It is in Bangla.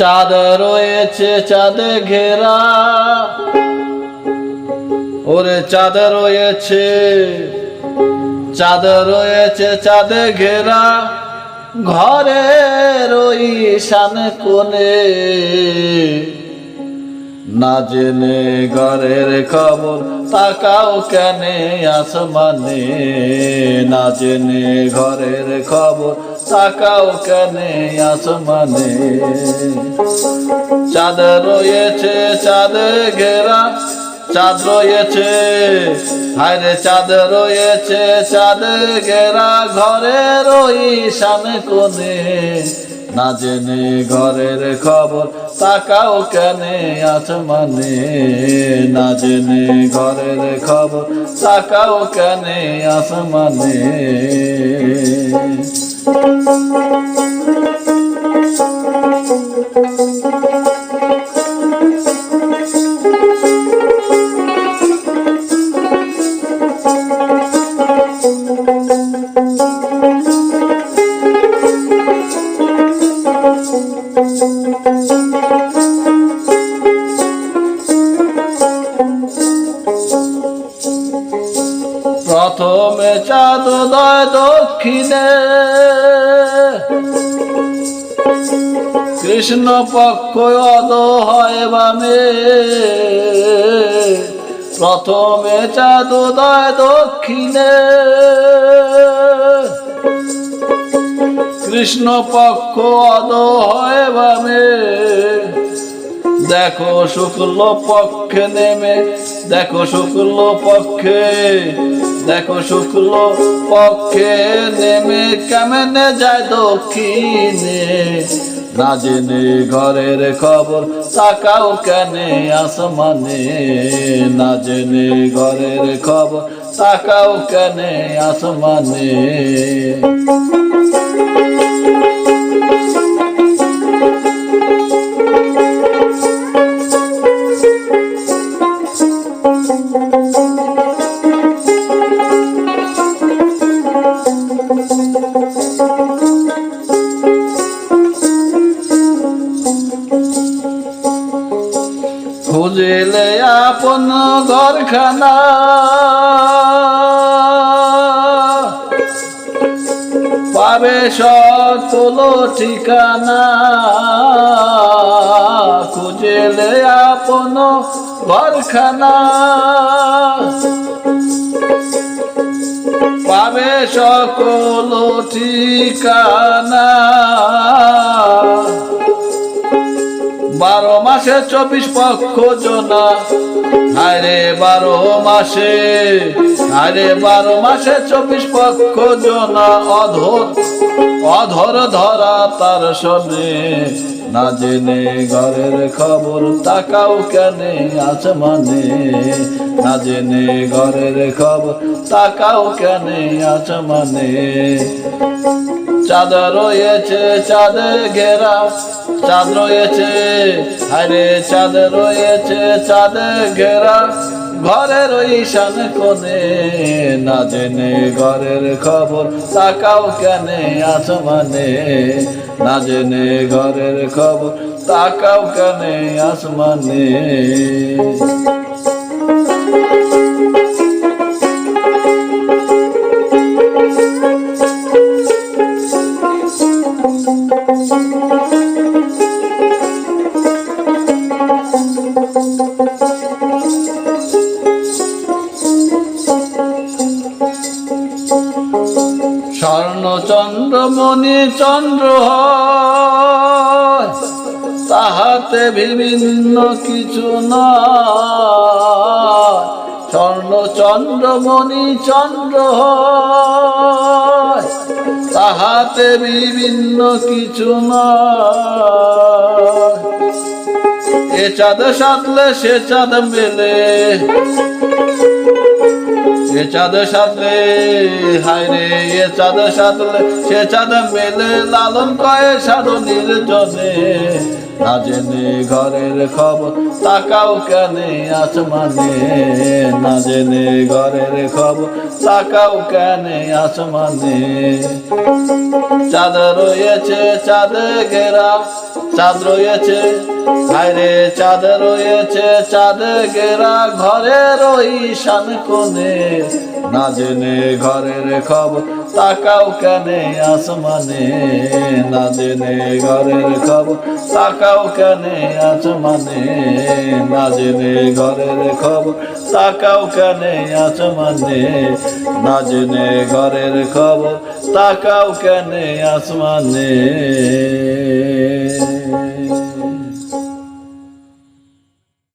চাঁদ রয়েছে, চাঁদে ঘেরা। ওরে চাঁদ রয়েছে চাঁদ রয়েছে, চাঁদে ঘেরা। ঘরে রই সামনে কোণে না জেনে ঘরের খবর, তাকাও কেনে আসমানে। না জেনে ঘরের খবর, তাকাও কেনে আসমানে। চাঁদ রয়েছে, চাঁদ ঘেরা, চাঁদ রয়েছে। হায়রে চাঁদ রয়েছে, চাঁদ ঘেরা, ঘরের ওই শান কোণে। না জেনে ঘরের খবর তাকাও কেনে আসমানে। না জেনে ঘরের খবর তাকাও কেনে আসমানে। প্রথমে চাঁদ উদয় দক্ষিণে। কৃষ্ণ পক্ষ অদ হয় বামে। প্রথমে চাঁদ উদয় দক্ষিণে। কৃষ্ণ পক্ষ অদ হয় বামে। দেখো শুক্ল পক্ষে নেমে, দেখো শুক্ল পক্ষে দেখো শুক্ল পক্ষে নেমে কেমনে যায় দক্ষিণে? না জেনে ঘরের খবর তাকাও কেনে আসমানে? না জেনে ঘরের খবর তাকাও কেনে আসমানে? খুঁজিলে আপন ঘরখানা। পাবে সকল ঠিকানা। খুঁজিলে আপন ঘরখানা। পাবে সকল ঠিকানা। মাসে চব্বিশ পক্ষ জনা। আরে বারো মাসে। আরে বারো মাসে চব্বিশ পক্ষ জনা। অধর অধর ধরা তার শোনে। না জেনে ঘরের খবর, তাকাও কেনে আসমানে। না জেনে ঘরের খবর, তাকাও কেনে আসমানে। চাঁদ রয়েছে, চাঁদ ঘেরা। চাঁদ রয়েছে আরে চাঁদ রয়েছে, চাঁদ ঘেরা ঘরের ওই শান কোনে না জেনে ঘরের খবর, তাকাও কেনে আসমানে। না জেনে ঘরের খবর, তাকাও কেনে আসমানে। স্বর্ণ চন্দ্র, মণি চন্দ্র তাহাতে বিভিন্ন কিছু নয়। স্বর্ণ চন্দ্র, মণি চন্দ্র তাহাতে বিভিন্ন কিছু নয়। এ চাঁদ সাতলে, সে চাঁদ মেলে এ চাঁদ সাথে হায় রে, এ চাঁদ সাথলে সে চাঁদ মেলে লালন কয়ে সাধনীর জনে না জেনে ঘরের খবর, তাকাও কেনে আসমানে। না জেনে ঘরের খবর, তাকাও কেনে আসমানে। চাঁদ রয়েছে, চাঁদ ঘেরা চাঁদ রয়েছে, হায়রে চাঁদ রয়েছে, চাঁদ গেরা ঘরের ওই শান কোণে। না জেনে ঘরের খবর, তাকাও কেনে আসমানে। না জেনে ঘরের খবর, তাকাও কেনে আসমানে। না জেনে ঘরের খবর, তাকাও কেনে আসমানে। না জেনে ঘরের খবর, তাকাও কেনে আসমানে।